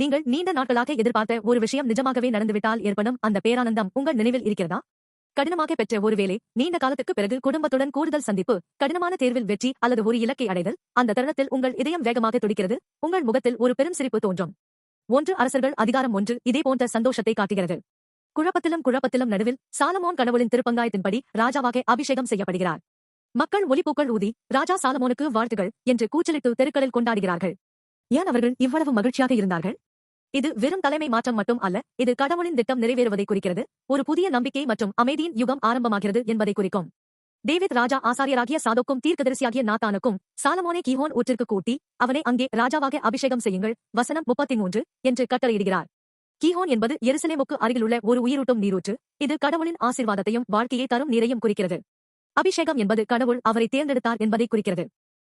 நீங்கள் நீண்ட நாட்களாக எதிர்பார்த்த ஒரு விஷயம் நிஜமாகவே நடந்துவிட்டால் ஏற்படும் அந்த பேரானந்தம் உங்கள் நினைவில் இருக்கிறதா? கடினமாக பெற்ற ஒரு வேலை நீண்ட காலத்துக்கு பிறகு குடும்பத்துடன் கூடுதல் சந்திப்பு கடினமான தேர்வில் வெற்றி அல்லது ஒரு இலக்கை அடைதல் அந்த தருணத்தில் உங்கள் இதயம் வேகமாக துடிக்கிறது உங்கள் முகத்தில் ஒரு பெரும் சிரிப்பு தோன்றும். ஒன்று அரசர்கள் அதிகாரம் ஒன்று இதே போன்ற சந்தோஷத்தை காட்டுகிறது. குழப்பத்திலும் குழப்பத்திலும் நடுவில் சாலமோன் கடவுளின் திருப்பங்காயத்தின்படி ராஜாவாக அபிஷேகம் செய்யப்படுகிறார். மக்கள் ஒலிப்பூக்கள் ஊதி ராஜா சாலமோனுக்கு வாழ்த்துகள் என்று கூச்சலிட்டு தெருக்களில் கொண்டாடுகிறார்கள். ஏன் அவர்கள் இவ்வளவு மகிழ்ச்சியாக இருந்தார்கள்? இது வெறும் தலைமை மாற்றம் மட்டும் அல்ல இது கடவுளின் திட்டம் நிறைவேறுவதை குறிக்கிறது. ஒரு புதிய நம்பிக்கை மற்றும் அமைதியின் யுகம் ஆரம்பமாகிறது என்பதை குறிக்கும். டேவித் ராஜா ஆசாரியராகிய சாதோக்கும் தீர்க்கதரிசியாகிய நாத்தானுக்கும் சாலமோனை கிஹோன் ஊற்றிற்கு கூட்டி அவனை அங்கே ராஜாவாக அபிஷேகம் செய்யுங்கள் வசனம் முப்பத்தி மூன்று என்று கட்டளையிடுகிறார். கீஹோன் என்பது எருசலேமுக்கு அருகிலுள்ள ஒரு உயிரூட்டும் நீரூற்று. இது கடவுளின் ஆசீர்வாதத்தையும் வாழ்க்கையை தரும் நீரையும் குறிக்கிறது. அபிஷேகம் என்பது கடவுள் அவரை தேர்ந்தெடுத்தார் என்பதை குறிக்கிறது.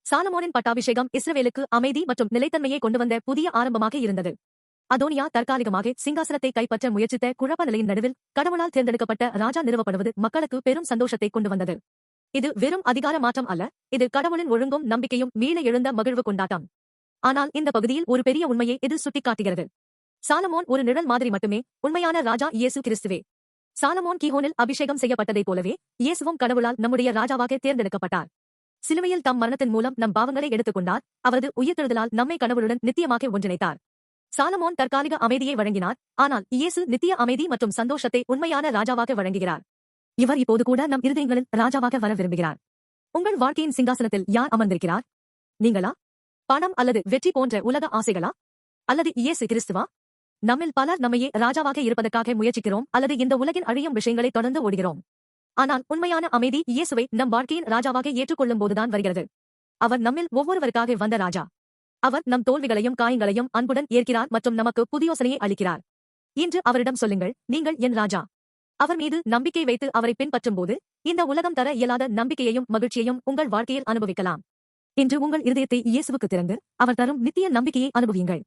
சாலமோனின் பட்டாபிஷேகம் இஸ்ரவேலுக்கு அமைதி மற்றும் நிலைத்தன்மையை கொண்டு வந்த புதிய ஆரம்பமாக இருந்தது. அதோனியா தற்காலிகமாக சிங்காசனத்தை கைப்பற்ற முயற்சித்த குழப்ப நிலையின் நடுவில் கடவுளால் தேர்ந்தெடுக்கப்பட்ட ராஜா நிறுவப்படுவது மக்களுக்கு பெரும் சந்தோஷத்தை கொண்டு வந்தது. இது வெறும் அதிகார மாற்றம் அல்ல இது கடவுளின் ஒழுங்கும் நம்பிக்கையும் மீள எழுந்த மகிழ்வு கொண்டாட்டம். ஆனால் இந்த பகுதியில் ஒரு பெரிய உண்மையை இது சுட்டிக்காட்டுகிறது. சாலமோன் ஒரு நிழல் மாதிரி மட்டுமே உண்மையான ராஜா இயேசு கிறிஸ்துவே. சாலமோன் கீஹோனில் அபிஷேகம் செய்யப்பட்டதைப் போலவே இயேசுவும் கடவுளால் நம்முடைய ராஜாவாக தேர்ந்தெடுக்கப்பட்டார். சிலுவையில் தம் மரணத்தின் மூலம் நம் பாவங்களை எடுத்துக்கொண்டார் அவரது உயிர்த்தெழுதலால் நம்மை கடவுளுடன் நித்தியமாக ஒன்றிணைத்தார். சாலமோன் தற்காலிக அமைதியை வழங்கினார். ஆனால் இயேசு நித்திய அமைதி மற்றும் சந்தோஷத்தை உண்மையான ராஜாவாக வழங்குகிறார். இவர் இப்போது கூட நம் இருதயங்களில் ராஜாவாக வர விரும்புகிறார். உங்கள் வாழ்க்கையின் சிங்காசனத்தில் யார் அமர்ந்திருக்கிறார்? நீங்களா? பணம் அல்லது வெற்றி போன்ற உலக ஆசைகளா? அல்லது இயேசு கிறிஸ்துவா? நம்மில் பலர் நம்மையே ராஜாவாக இருப்பதற்காக முயற்சிக்கிறோம் அல்லது இந்த உலகின் அழியும் விஷயங்களை தொடர்ந்து ஓடுகிறோம். ஆனால் உண்மையான அமைதி இயேசுவை நம் வாழ்க்கையின் ராஜாவாக ஏற்றுக்கொள்ளும் போதுதான் வருகிறது. அவர் நம்மில் ஒவ்வொருவருக்காக வந்த ராஜா. அவர் நம் தோல்விகளையும் காயங்களையும் அன்புடன் ஏற்கிறார் மற்றும் நமக்கு புதியோசனையை அளிக்கிறார். இன்று அவரிடம் சொல்லுங்கள் நீங்கள் என் ராஜா. அவர் மீது நம்பிக்கை வைத்து அவரை பின்பற்றும் போது இந்த உலகம் தர இயலாத நம்பிக்கையையும் மகிழ்ச்சியையும் உங்கள் வாழ்க்கையில் அனுபவிக்கலாம். இன்று உங்கள் இருதயத்தை இயேசுவுக்கு திறந்து அவர் தரும் நித்திய நம்பிக்கையை அனுபவியுங்கள்.